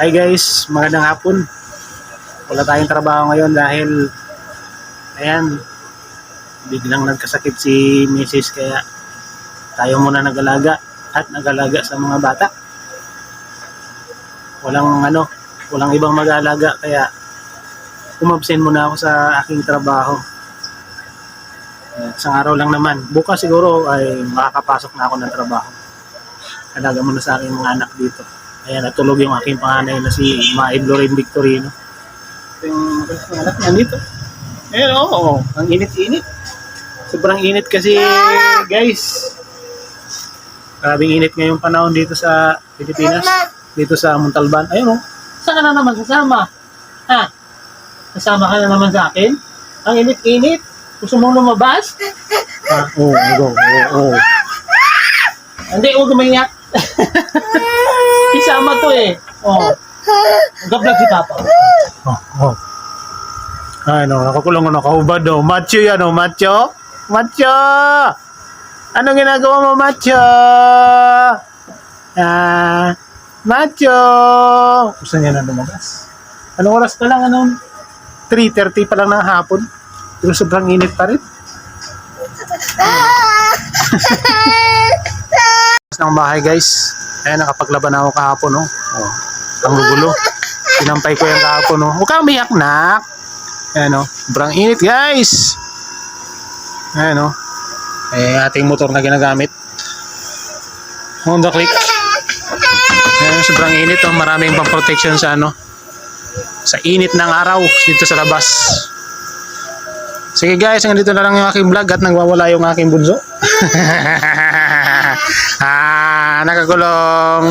Hi guys, magandang hapon. Wala tayong trabaho ngayon dahil ayan, biglang nagkasakit si Mrs. kaya tayo muna nag-alaga at nag-alaga sa mga bata. Walang ano, walang ibang mag-alaga kaya umabsent muna ako sa aking trabaho. Isang araw lang naman. Bukas siguro ay makakapasok na ako ng trabaho. Alaga muna sa aking mga anak dito. Ayan, natulog yung aking panganay na si Maib Lorraine Victorino. Ito yung magandang anak niya dito. Ayan, oo. ang init-init. Sobrang init kasi, guys. Grabing init ngayong panahon dito sa Pilipinas. Dito sa Montalban. Ayun, oh. Saan ka na naman sasama? Ha? Kasama ka na naman sa akin? Ang init-init. Gusto mong lumabas? Ah, oo, oo, oo, oo. Hindi, huwag umiyak. Isama to eh. Oh. Gablag si Papa. Oh, oh. Ay, no, nakakulong na nakahubad, no. Macho yan, no, macho. Macho! Anong ginagawa mo, macho? Ah, macho! Gusto niya na lumabas. Anong oras pa lang, anong? 3.30 pa lang ng hapon. Pero sobrang init pa rin. ng bahay guys. Ayan, nakapaglaban ako kahapon, no? Oh, ang gugulo. Sinampay ko yung kahapon, no? Huwag kang umiyak, nak. Ayan, no? Sobrang init, guys. Ayan, no? Eh, ating motor na ginagamit. Honda Click. Ayan, sobrang init, no? Maraming pang protection sa, ano? Sa init ng araw dito sa labas. Sige guys, hanggang dito na lang yung aking vlog at nagwawala yung aking bunso. ah, nakakulong.